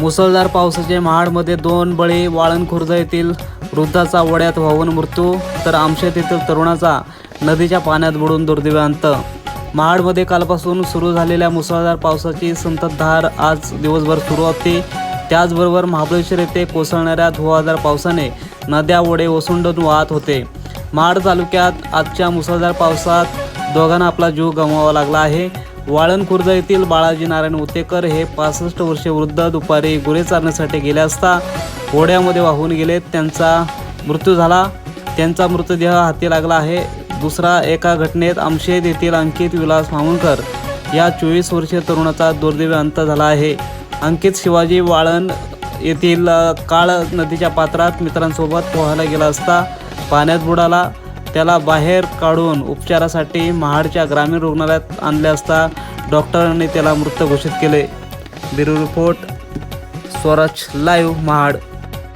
मुसळधार पावसाचे महाडमध्ये दोन बळी वाळण खुर्द येथील वृद्धाचा वड्यात वाहून मृत्यू तर आमशेत येथील तरुणाचा नदीच्या पाण्यात बुडून दुर्दैवी महाडमध्ये कालपासून सुरू झालेल्या मुसळधार पावसाची संततधार आज दिवसभर सुरू होती. त्याचबरोबर महाबळेश्वर येथे कोसळणाऱ्या धुवाधार पावसाने नद्या ओढे ओसंडून वाहत होते. महाड तालुक्यात आजच्या मुसळधार पावसात दोघांना आपला जीव गमवावा लागला आहे. वाळण खुर्द येथील बाळाजी नारायण उतेकर हे पासष्ट वर्षे वृद्ध दुपारी गुरे चारण्यासाठी गेले असता ओढ्यामध्ये वाहून गेले. त्यांचा मृत्यू झाला. त्यांचा मृतदेह हाती लागला आहे. दुसरा एका घटनेत आमशेद येथील अंकित विलास मामुणकर या चोवीस वर्षीय तरुणाचा दुर्दैवी अंत झाला आहे. अंकित शिवाजी वाळण येथील काळ नदीच्या पात्रात मित्रांसोबत पोहायला गेला असता. पाण्यात बुडाला. त्याला बाहेर काढून उपचारासाठी महाडच्या ग्रामीण रुग्णालयात आणले असता डॉक्टरांनी त्याला मृत घोषित केले. Bureau report Swaraj live Mahad.